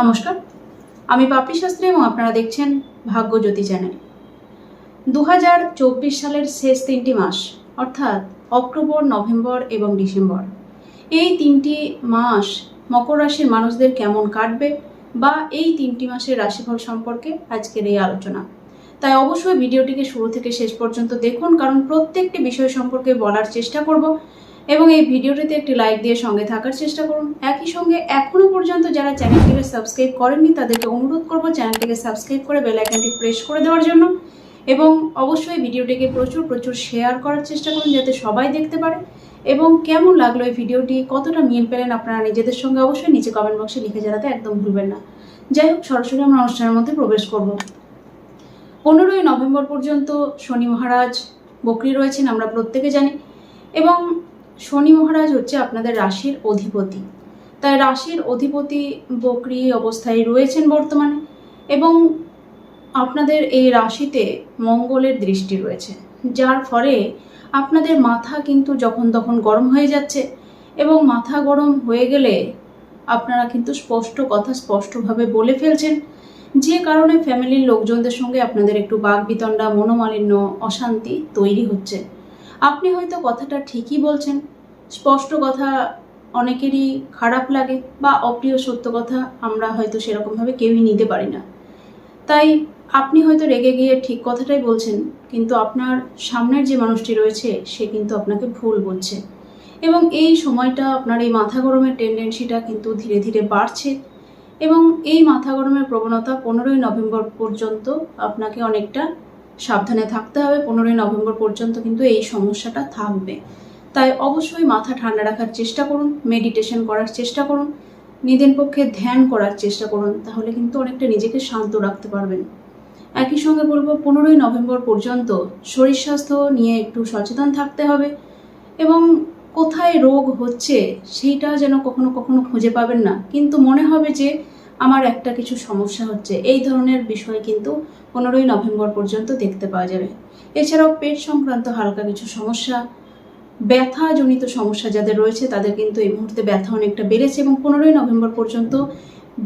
নমস্কার। আমি পাপড়ি শাস্ত্রী এবং আপনারা দেখছেন ভাগ্যজ্যোতি চ্যানেল। দু সালের শেষ তিনটি মাস, অর্থাৎ অক্টোবর, নভেম্বর এবং ডিসেম্বর। এই তিনটি মাস মকর রাশির মানুষদের কেমন কাটবে বা এই তিনটি মাসের রাশিফল সম্পর্কে আজকের এই আলোচনা। তাই অবশ্যই ভিডিওটিকে শুরু থেকে শেষ পর্যন্ত দেখুন, কারণ প্রত্যেকটি বিষয় সম্পর্কে বলার চেষ্টা করব। এবং এই ভিডিওটিতে একটি লাইক দিয়ে সঙ্গে থাকার চেষ্টা করুন। একই সঙ্গে এখনও পর্যন্ত যারা চ্যানেলটিকে সাবস্ক্রাইব করেননি, তাদেরকে অনুরোধ করব চ্যানেলটিকে সাবস্ক্রাইব করে বেল আইকনটি প্রেস করে দেওয়ার জন্য এবং অবশ্যই ভিডিওটিকে প্রচুর প্রচুর শেয়ার করার চেষ্টা করুন যাতে সবাই দেখতে পারে। এবং কেমন লাগল এই ভিডিওটি, কতটা মিল পেলেন আপনারা নিজেদের সঙ্গে অবশ্যই নিচে কমেন্ট বক্সে লিখে জানাতে একদম ভুলবেন না। যাই হোক, সরাসরি আমরা অনুষ্ঠানের মধ্যে প্রবেশ করব। পনেরোই নভেম্বর পর্যন্ত শনি মহারাজ বকরি রয়েছেন, আমরা প্রত্যেকে জানি। এবং শনি মহারাজ হচ্ছে আপনাদের রাশির অধিপতি। তাই রাশির অধিপতি বকরি অবস্থায় রয়েছেন বর্তমানে এবং আপনাদের এই রাশিতে মঙ্গলের দৃষ্টি রয়েছে, যার ফলে আপনাদের মাথা কিন্তু যখন তখন গরম হয়ে যাচ্ছে এবং মাথা গরম হয়ে গেলে আপনারা কিন্তু স্পষ্ট কথা স্পষ্টভাবে বলে ফেলছেন। যে কারণে ফ্যামিলির লোকজনদের সঙ্গে আপনাদের একটু বাঘ বিতণ্ডা মনোমালিন্য, অশান্তি তৈরি হচ্ছে। আপনি হয়তো কথাটা ঠিকই বলছেন। স্পষ্ট কথা অনেকেরই খারাপ লাগে বা অপ্রিয় সত্য কথা আমরা হয়তো সেরকমভাবে কেউই নিতে পারি না। তাই আপনি হয়তো রেগে গিয়ে ঠিক কথাটাই বলছেন, কিন্তু আপনার সামনের যে মানুষটি রয়েছে, সে কিন্তু আপনাকে ভুল বলছে। এবং এই সময়টা আপনার এই মাথা গরমের টেন্ডেন্সিটা কিন্তু ধীরে ধীরে বাড়ছে এবং এই মাথা গরমের প্রবণতা পনেরোই নভেম্বর পর্যন্ত আপনাকে অনেকটা সাবধানে থাকতে হবে। পনেরোই নভেম্বর পর্যন্ত কিন্তু এই সমস্যাটা থাকবে। তাই অবশ্যই মাথা ঠান্ডা রাখার চেষ্টা করুন মেডিটেশন করার চেষ্টা করুন, নিজের পক্ষে ধ্যান করার চেষ্টা করুন, তাহলে কিন্তু অনেকটা নিজেকে শান্ত রাখতে পারবেন। একই সঙ্গে বলব, পনেরোই নভেম্বর পর্যন্ত শরীর স্বাস্থ্য নিয়ে একটু সচেতন থাকতে হবে এবং কোথায় রোগ হচ্ছে, সেইটা যেন কখনো কখনো খুঁজে পাবেন না। কিন্তু মনে হবে যে আমার একটা কিছু সমস্যা হচ্ছে। এই ধরনের বিষয় কিন্তু পনেরোই নভেম্বর পর্যন্ত দেখতে পাওয়া যাবে। এছাড়াও পেট সংক্রান্ত হালকা কিছু সমস্যা, ব্যথাজনিত সমস্যা যাদের রয়েছে, তাদের কিন্তু এই মুহূর্তে ব্যথা অনেকটা বেড়েছে এবং পনেরোই নভেম্বর পর্যন্ত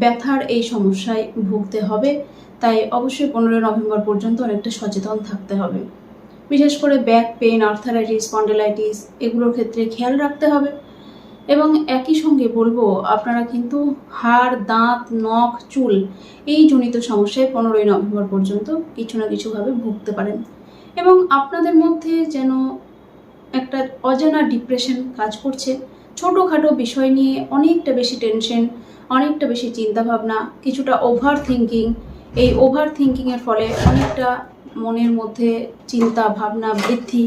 ব্যথার এই সমস্যায় ভুগতে হবে। তাই অবশ্যই পনেরোই নভেম্বর পর্যন্ত অনেকটা সচেতন থাকতে হবে। বিশেষ করে ব্যাক পেন আর্থারাইটিস, স্পন্ডেলাইটিস, এগুলোর ক্ষেত্রে খেয়াল রাখতে হবে। এবং একই সঙ্গে বলব, আপনারা কিন্তু হাড়, দাঁত, নখ, চুল এই জনিত সমস্যায় পনেরোই নভেম্বর পর্যন্ত কিছু না কিছুভাবে ভুগতে পারেন। এবং আপনাদের মধ্যে যেন একটা অজানা ডিপ্রেশন কাজ করছে, ছোটোখাটো বিষয় নিয়ে অনেকটা বেশি টেনশন অনেকটা বেশি চিন্তাভাবনা, কিছুটা ওভার থিঙ্কিং এই ওভার থিঙ্কিংয়ের ফলে অনেকটা মনের মধ্যে চিন্তা, ভাবনা, বৃদ্ধি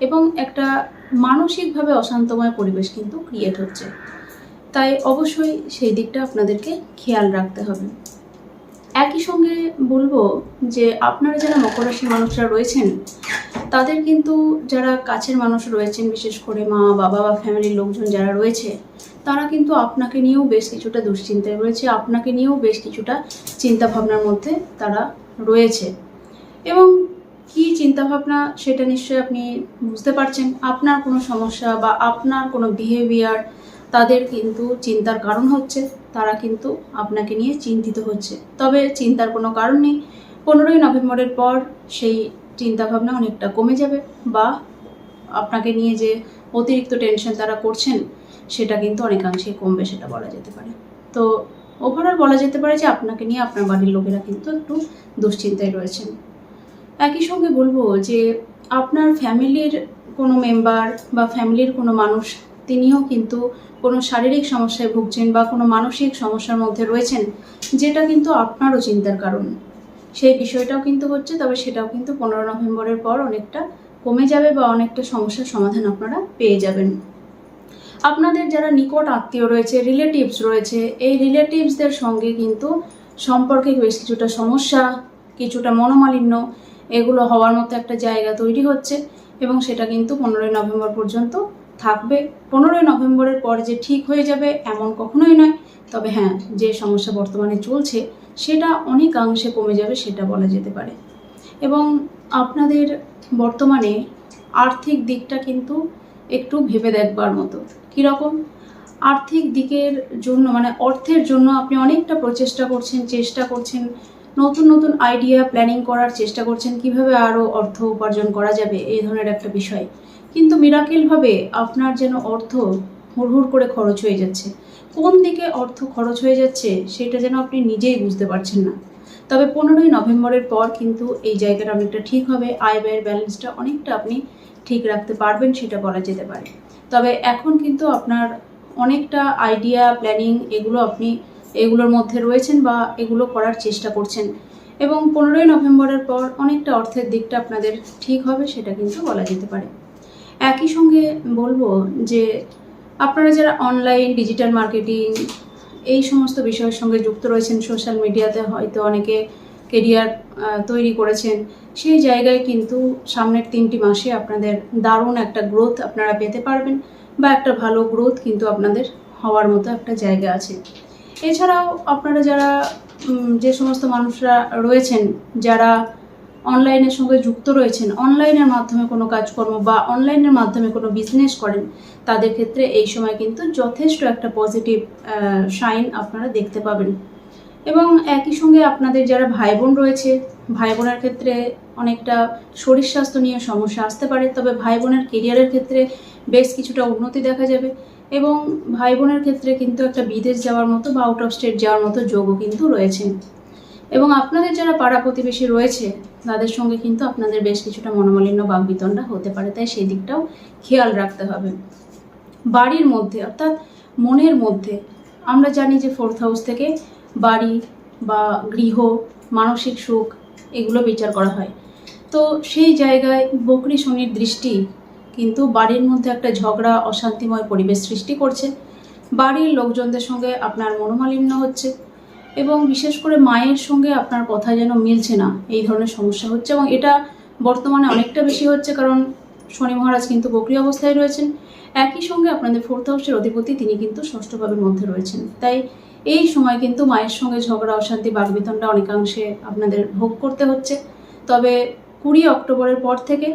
এবং একটা মানসিকভাবে অশান্তময় পরিবেশ কিন্তু ক্রিয়েট হচ্ছে। তাই অবশ্যই সেই দিকটা আপনাদেরকে খেয়াল রাখতে হবে। একই সঙ্গে বলব যে আপনারা যারা মকর রাশির মানুষরা রয়েছেন, তাদের কিন্তু যারা কাছের মানুষ রয়েছেন, বিশেষ করে মা, বাবা বা ফ্যামিলির লোকজন যারা রয়েছে, তারা কিন্তু আপনাকে নিয়েও বেশ কিছুটা দুশ্চিন্তায় রয়েছে, আপনাকে নিয়েও বেশ কিছুটা চিন্তা ভাবনার মধ্যে তারা রয়েছে। এবং কি চিন্তাভাবনা সেটা নিশ্চয়ই আপনি বুঝতে পারছেন। আপনার কোনো সমস্যা বা আপনার কোনো বিহেভিয়ার তাদের কিন্তু চিন্তার কারণ হচ্ছে, তারা কিন্তু আপনাকে নিয়ে চিন্তিত হচ্ছে। তবে চিন্তার কোনো কারণ নেই। পনেরোই নভেম্বরের পর সেই চিন্তাভাবনা অনেকটা কমে যাবে বা আপনাকে নিয়ে যে অতিরিক্ত টেনশন তারা করছেন, সেটা কিন্তু অনেকাংশে কমবে সেটা বলা যেতে পারে। তো ওভারঅল বলা যেতে পারে যে আপনাকে নিয়ে আপনার বাড়ির লোকেরা কিন্তু একটু দুশ্চিন্তায় রয়েছেন। একই সঙ্গে বলব যে আপনার ফ্যামিলির কোনো মেম্বার বা ফ্যামিলির কোনো মানুষ, তিনিও কিন্তু কোনো শারীরিক সমস্যায় ভুগছেন বা কোনো মানসিক সমস্যার মধ্যে রয়েছেন, যেটা কিন্তু আপনারও চিন্তার কারণ। সেই বিষয়টাও কিন্তু হচ্ছে, তবে সেটাও কিন্তু পনেরো নভেম্বরের পর অনেকটা কমে যাবে বা অনেকটা সমস্যার সমাধান আপনারা পেয়ে যাবেন। আপনাদের যারা নিকট আত্মীয় রয়েছে রিলেটিভস রয়েছে, এই রিলেটিভসদের সঙ্গে কিন্তু সম্পর্কে বেশ কিছুটা সমস্যা, কিছুটা মনোমালিন্য এগুলো হওয়ার মতো একটা জায়গা তৈরি হচ্ছে এবং সেটা কিন্তু পনেরোই নভেম্বর পর্যন্ত থাকবে। পনেরোই নভেম্বরের পর যে ঠিক হয়ে যাবে এমন কখনোই নয়। তবে হ্যাঁ যে সমস্যা বর্তমানে চলছে সেটা অনেকাংশে কমে যাবে সেটা বলা যেতে পারে। এবং আপনাদের বর্তমানে আর্থিক দিকটা কিন্তু একটু ভেবে দেখবার মতো। কীরকম? আর্থিক দিকের জন্য মানে অর্থের জন্য আপনি অনেকটা প্রচেষ্টা করছেন, চেষ্টা করছেন নতুন নতুন আইডিয়া প্ল্যানিং করার চেষ্টা করছেন, কীভাবে আরও অর্থ উপার্জন করা যাবে, এই ধরনের একটা বিষয়। কিন্তু মিরাকেলভাবে আপনার যেন অর্থ হুড়হুড় করে খরচ হয়ে যাচ্ছে। কোন দিকে অর্থ খরচ হয়ে যাচ্ছে, সেটা যেন আপনি নিজেই বুঝতে পারছেন না। তবে পনেরোই নভেম্বরের পর কিন্তু এই জায়গাটা অনেকটা ঠিক হবে, আয় ব্যয়ের ব্যালেন্সটা অনেকটা আপনি ঠিক রাখতে পারবেন, সেটা বলা যেতে পারে। তবে এখন কিন্তু আপনার অনেকটা আইডিয়া প্ল্যানিং এগুলো আপনি এগুলোর মধ্যে রয়েছেন বা এগুলো করার চেষ্টা করছেন। এবং পনেরোই নভেম্বরের পর অনেকটা অর্থের দিকটা আপনাদের ঠিক হবে, সেটা কিন্তু বলা যেতে পারে। একই সঙ্গে বলব যে আপনারা যারা অনলাইন ডিজিটাল মার্কেটিং এই সমস্ত বিষয়ের সঙ্গে যুক্ত রয়েছেন সোশ্যাল মিডিয়াতে হয়তো অনেকে কেরিয়ার তৈরি করেছেন, সেই জায়গায় কিন্তু সামনের তিনটি মাসে আপনাদের দারুণ একটা গ্রোথ আপনারা পেতে পারবেন বা একটা ভালো গ্রোথ কিন্তু আপনাদের হওয়ার মতো একটা জায়গা আছে। এছাড়াও আপনারা যারা যে সমস্ত মানুষরা রয়েছেন, যারা অনলাইনের সঙ্গে যুক্ত রয়েছেন অনলাইনের মাধ্যমে কোনো কাজকর্ম বা অনলাইনের মাধ্যমে কোনো বিজনেস করেন, তাদের ক্ষেত্রে এই সময় কিন্তু যথেষ্ট একটা পজিটিভ সাইন আপনারা দেখতে পাবেন। এবং একই সঙ্গে আপনাদের যারা ভাই বোন রয়েছে ভাই বোনের ক্ষেত্রে অনেকটা শরীর স্বাস্থ্য নিয়ে সমস্যা আসতে পারে, তবে ভাই বোনের কেরিয়ারের ক্ষেত্রে বেশ কিছুটা উন্নতি দেখা যাবে। এবং ভাই বোনের ক্ষেত্রে কিন্তু একটা বিদেশ যাওয়ার মতো বা আউট অফ স্টেট যাওয়ার মতো যোগও কিন্তু রয়েছে। এবং আপনাদের যারা পাড়া প্রতিবেশী রয়েছে, তাদের সঙ্গে কিন্তু আপনাদের বেশ কিছুটা মনোমালিন্য বাগবিতণ্ডা হতে পারে, তাই সেই দিকটাও খেয়াল রাখতে হবে। বাড়ির মধ্যে, অর্থাৎ মনের মধ্যে, আমরা জানি যে ফোর্থ হাউস থেকে বাড়ি বা গৃহ, মানসিক সুখ, এগুলো বিচার করা হয়। তো সেই জায়গায় বকরি শনির দৃষ্টি কিন্তু বাড়ির মধ্যে একটা ঝগড়া, অশান্তিময় পরিবেশ সৃষ্টি করছে। বাড়ির লোকজনদের সঙ্গে আপনার মনোমালিন্য হচ্ছে এবং বিশেষ করে মায়ের সঙ্গে আপনার কথা যেন মিলছে না, এই ধরনের সমস্যা হচ্ছে এবং এটা বর্তমানে অনেকটা বেশি হচ্ছে কারণ শনি মহারাজ কিন্তু বকরি অবস্থায় রয়েছেন। একই সঙ্গে আপনাদের ফোর্থ হাউসের অধিপতি তিনি কিন্তু ষষ্ঠ ভাবের মধ্যে রয়েছেন। তাই এই সময় কিন্তু মায়ের সঙ্গে ঝগড়া, অশান্তি বাগবিতণ্ডা অনেকাংশে আপনাদের ভোগ করতে হচ্ছে। তবে কুড়ি অক্টোবরের পর থেকে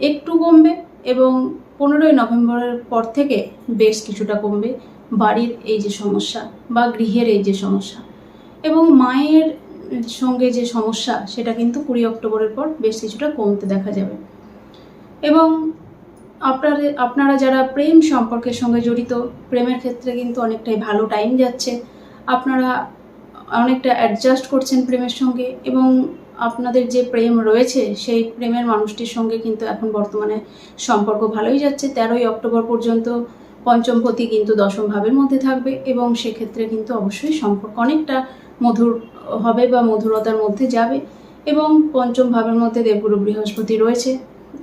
একটু কমবে এবং পনেরোই নভেম্বরের পর থেকে বেশ কিছুটা কমবে বাড়ির এই যে সমস্যা বা গৃহের এই যে সমস্যা। এবং মায়ের সঙ্গে যে সমস্যা, সেটা কিন্তু কুড়ি অক্টোবরের পর বেশ কিছুটা কমতে দেখা যাবে। এবং আপনাদের আপনারা যারা প্রেম সম্পর্কের সঙ্গে জড়িত, প্রেমের ক্ষেত্রে কিন্তু অনেকটাই ভালো টাইম যাচ্ছে। আপনারা অনেকটা অ্যাডজাস্ট করছেন প্রেমের সঙ্গে এবং আপনাদের যে প্রেম রয়েছে, সেই প্রেমের মানুষটির সঙ্গে কিন্তু এখন বর্তমানে সম্পর্ক ভালোই যাচ্ছে। তেরোই অক্টোবর পর্যন্ত পঞ্চমপতি কিন্তু দশম ভাবের মধ্যে থাকবে এবং সেক্ষেত্রে কিন্তু অবশ্যই সম্পর্ক অনেকটা মধুর হবে বা মধুরতার মধ্যে যাবে এবং পঞ্চম ভাবের মধ্যে দেবগুরু বৃহস্পতি রয়েছে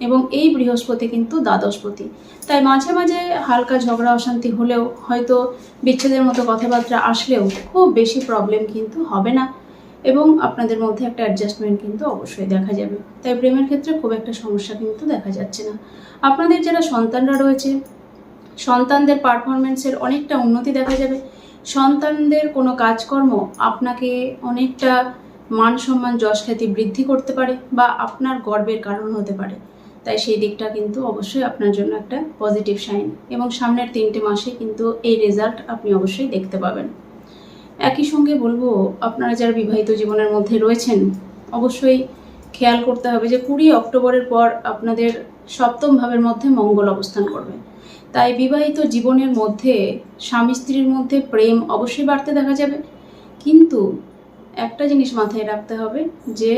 এবং এই বৃহস্পতি কিন্তু দ্বাদশপতি। তাই মাঝে মাঝে হালকা ঝগড়া, অশান্তি হলেও হয়তো বিচ্ছেদের মতো কথাবার্তা আসলেও খুব বেশি প্রবলেম কিন্তু হবে না। এবং আপনাদের মধ্যে একটা অ্যাডজাস্টমেন্ট কিন্তু অবশ্যই দেখা যাবে। তাই প্রেমের ক্ষেত্রে খুব একটা সমস্যা কিন্তু দেখা যাচ্ছে না। আপনাদের যারা সন্তানরা রয়েছে, সন্তানদের পারফরমেন্সের অনেকটা উন্নতি দেখা যাবে। সন্তানদের কোনো কাজকর্ম আপনাকে অনেকটা মান সম্মান, যশ খ্যাতি বৃদ্ধি করতে পারে বা আপনার গর্বের কারণ হতে পারে। তাই সেই দিকটা কিন্তু অবশ্যই আপনার জন্য একটা পজিটিভ সাইন এবং সামনের তিনটে মাসে কিন্তু এই রেজাল্ট আপনি অবশ্যই দেখতে পাবেন। একই সঙ্গে বলব, আপনারা যারা বিবাহিত জীবনের মধ্যে রয়েছেন, অবশ্যই খেয়াল করতে হবে যে কুড়ি অক্টোবরের পর আপনাদের সপ্তম ভাবের মধ্যে মঙ্গল অবস্থান করবে। তাই বিবাহিত জীবনের মধ্যে স্বামী স্ত্রীর মধ্যে প্রেম অবশ্যই বাড়তে দেখা যাবে। কিন্তু একটা জিনিস মাথায় রাখতে হবে যে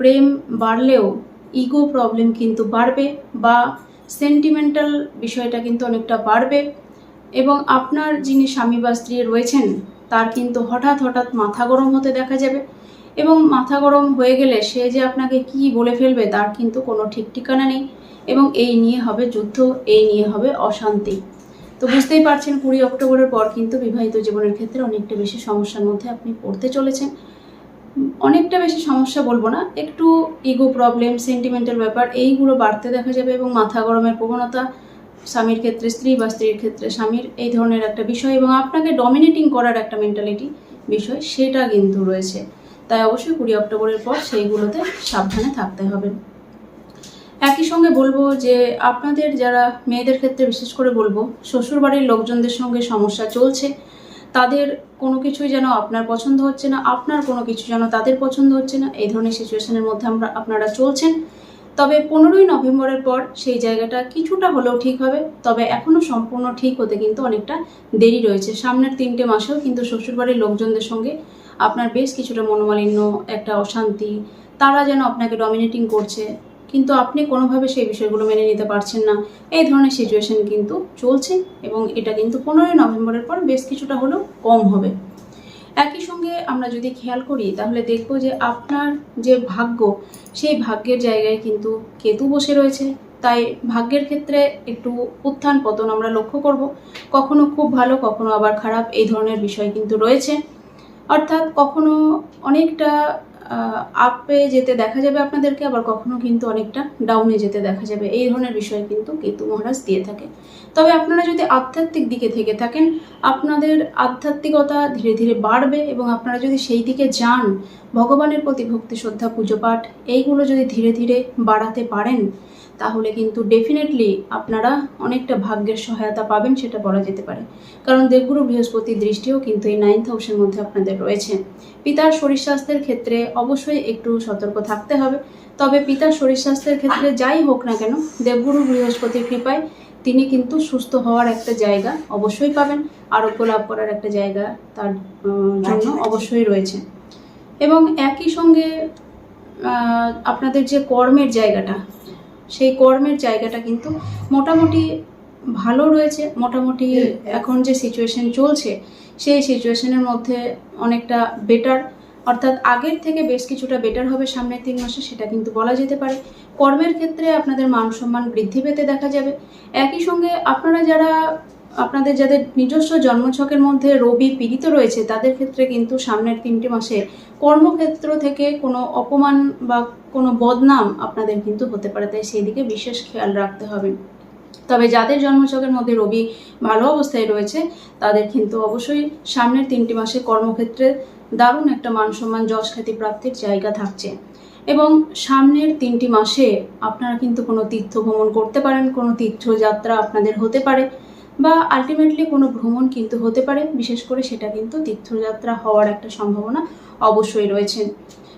প্রেম বাড়লেও ইগো প্রবলেম কিন্তু বাড়বে বা সেন্টিমেন্টাল বিষয়টা কিন্তু অনেকটা বাড়বে এবং আপনার যিনি স্বামী বা স্ত্রী রয়েছেন তার কিন্তু হঠাৎ হঠাৎ মাথা গরম হতে দেখা যাবে। এবং মাথা গরম হয়ে গেলে সে যে আপনাকে কি বলে ফেলবে তার কিন্তু কোনো ঠিক ঠিকানা নেই। এবং এই নিয়ে হবে যুদ্ধ, এই নিয়ে হবে অশান্তি। তো বুঝতেই পারছেন, কুড়ি অক্টোবরের পর কিন্তু বিবাহিত জীবনের ক্ষেত্রে অনেকটা বেশি সমস্যার মধ্যে আপনি পড়তে চলেছেন। অনেকটা বেশি সমস্যা বলব না, একটু ইগো প্রবলেম সেন্টিমেন্টাল ব্যাপার, এইগুলো বাড়তে দেখা যাবে এবং মাথা গরমের প্রবণতা স্বামীর ক্ষেত্রে, স্ত্রী বা স্ত্রীর ক্ষেত্রে স্বামীর এই ধরনের একটা বিষয় এবং আপনাকে ডমিনেটিং করার একটা মেন্টালিটি বিষয়, সেটা কিন্তু রয়েছে। তাই অবশ্যই কুড়ি অক্টোবরের পর সেইগুলোতে সাবধানে থাকতে হবে। একই সঙ্গে বলব যে আপনাদের যারা মেয়েদের ক্ষেত্রে বিশেষ করে বলব, শ্বশুরবাড়ির লোকজনদের সঙ্গে সমস্যা চলছে, তাদের কোনো কিছুই যেন আপনার পছন্দ হচ্ছে না, আপনার কোনো কিছু যেন তাদের পছন্দ হচ্ছে না, এই ধরনের সিচুয়েশনের মধ্যে আমরা, আপনারা চলছেন। তবে পনেরোই নভেম্বরের পর সেই জায়গাটা কিছুটা হলেও ঠিক হবে, তবে এখনও সম্পূর্ণ ঠিক হতে কিন্তু অনেকটা দেরি রয়েছে। সামনের তিনটে মাসেও কিন্তু শ্বশুরবাড়ির লোকজনদের সঙ্গে আপনার বেশ কিছুটা মনোমালিন্য, একটা অশান্তি, তারা যেন আপনাকে ডমিনেটিং করছে, কিন্তু আপনি কোনোভাবে সেই বিষয়গুলো মেনে নিতে পারছেন না। এই ধরনের সিচুয়েশন কিন্তু চলছে এবং এটা কিন্তু পনেরোই নভেম্বরের পর বেশ কিছুটা হলেও কম হবে। একই সঙ্গে আমরা যদি খেয়াল করি, তাহলে দেখব যে আপনার যে ভাগ্য, সেই ভাগ্যের জায়গায় কিন্তু কেতু বসে রয়েছে। তাই ভাগ্যের ক্ষেত্রে একটু উত্থান পতন আমরা লক্ষ্য করব। কখনো খুব ভালো, কখনো আবার খারাপ, এই ধরনের বিষয় কিন্তু রয়েছে। অর্থাৎ কখনো অনেকটা আপে যেতে দেখা যাবে আপনাদেরকে, আবার কখনো কিন্তু অনেকটা ডাউনে যেতে দেখা যাবে। এই ধরনের বিষয় কিন্তু কেতু মহারাজ দিয়ে থাকে। তবে আপনারা যদি আধ্যাত্মিক দিকে থেকে থাকেন, আপনাদের আধ্যাত্মিকতা ধীরে ধীরে বাড়বে এবং আপনারা যদি সেই দিকে যান, ভগবানের প্রতি ভক্তি, শ্রদ্ধা, পুজো পাঠ, এইগুলো যদি ধীরে ধীরে বাড়াতে পারেন তাহলে কিন্তু ডেফিনেটলি আপনারা অনেকটা ভাগ্যের সহায়তা পাবেন সেটা বলা যেতে পারে। কারণ দেবগুরু বৃহস্পতির দৃষ্টিও কিন্তু এই নাইন্থ হাউসের মধ্যে আপনাদের রয়েছে। পিতার শরীর স্বাস্থ্যের ক্ষেত্রে অবশ্যই একটু সতর্ক থাকতে হবে। তবে পিতার শরীর স্বাস্থ্যের ক্ষেত্রে যাই হোক না কেন দেবগুরু বৃহস্পতির কৃপায় তিনি কিন্তু সুস্থ হওয়ার একটা জায়গা অবশ্যই পাবেন। আরোগ্য লাভ করার একটা জায়গা তার জন্য অবশ্যই রয়েছে। এবং একই সঙ্গে আপনাদের যে কর্মের জায়গাটা সেই কর্মের জায়গাটা কিন্তু মোটামুটি ভালো রয়েছে মোটামুটি এখন যে সিচুয়েশন চলছে সেই সিচুয়েশনের মধ্যে অনেকটা বেটার অর্থাৎ আগের থেকে বেশ কিছুটা বেটার হবে সামনের তিন মাসে সেটা কিন্তু বলা যেতে পারে। কর্মের ক্ষেত্রে আপনাদের মান সম্মান বৃদ্ধি পেতে দেখা যাবে। একই সঙ্গে আপনারা যারা আপনাদের যাদের নিজস্ব জন্মছকের মধ্যে রবি পীড়িত রয়েছে, তাদের ক্ষেত্রে কিন্তু সামনের তিনটি মাসে কর্মক্ষেত্র থেকে কোনো অপমান বা কোনো বদনাম আপনাদের কিন্তু হতে পারে, তাই সেই দিকে বিশেষ খেয়াল রাখতে হবে। তবে যাদের জন্মছকের মধ্যে রবি ভালো অবস্থায় রয়েছে, তাদের কিন্তু অবশ্যই সামনের তিনটি মাসে কর্মক্ষেত্রে দারুণ একটা মান সম্মান যশ খ্যাতি প্রাপ্তির জায়গা থাকছে। এবং সামনের তিনটি মাসে আপনারা কিন্তু কোনো তীর্থ ভ্রমণ করতে পারেন, কোনো তীর্থযাত্রা আপনাদের হতে পারে। বা আলটিমেটলি কোনো ভ্রমণ কিন্তু হতে পারে, বিশেষ করে সেটা কিন্তু তীর্থযাত্রা হওয়ার একটা সম্ভাবনা অবশ্যই রয়েছে।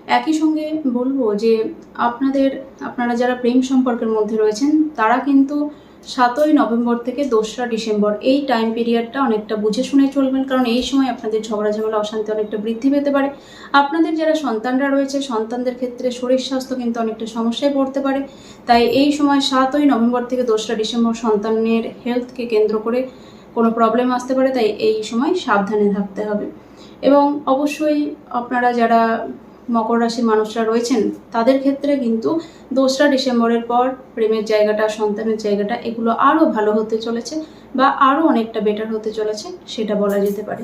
একই সঙ্গে বলব যে আপনাদের, আপনারা যারা প্রেম সম্পর্কের মধ্যে রয়েছেন, তারা কিন্তু সাতই নভেম্বর থেকে দোসরা ডিসেম্বর। এই টাইম পিরিয়ডটা অনেকটা বুঝে শুনে চলবেন, কারণ এই সময় আপনাদের ঝগড়া ঝামেলা অশান্তি অনেকটা বৃদ্ধি পেতে পারে। আপনাদের যারা সন্তানরা রয়েছে, সন্তানদের ক্ষেত্রে শরীর স্বাস্থ্য কিন্তু অনেকটা সমস্যায় পড়তে পারে। তাই এই সময় সাতই নভেম্বর থেকে দোসরা ডিসেম্বর সন্তানের হেলথকে কেন্দ্র করে কোনো প্রবলেম আসতে পারে, তাই এই সময় সাবধানে থাকতে হবে। এবং অবশ্যই আপনারা যারা মকর রাশির মানুষরা রয়েছেন, তাদের ক্ষেত্রে কিন্তু দোসরা ডিসেম্বরের পর প্রেমের জায়গাটা, সন্তানের জায়গাটা এগুলো আরও ভালো হতে চলেছে বা আরও অনেকটা বেটার হতে চলেছে সেটা বলা যেতে পারে।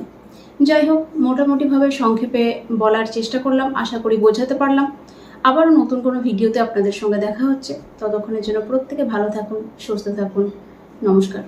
যাই হোক, মোটামুটিভাবে সংক্ষেপে বলার চেষ্টা করলাম, আশা করি বোঝাতে পারলাম। আবারও নতুন কোনো ভিডিওতে আপনাদের সঙ্গে দেখা হচ্ছে। ততক্ষণের জন্য প্রত্যেকে ভালো থাকুন, সুস্থ থাকুন। নমস্কার।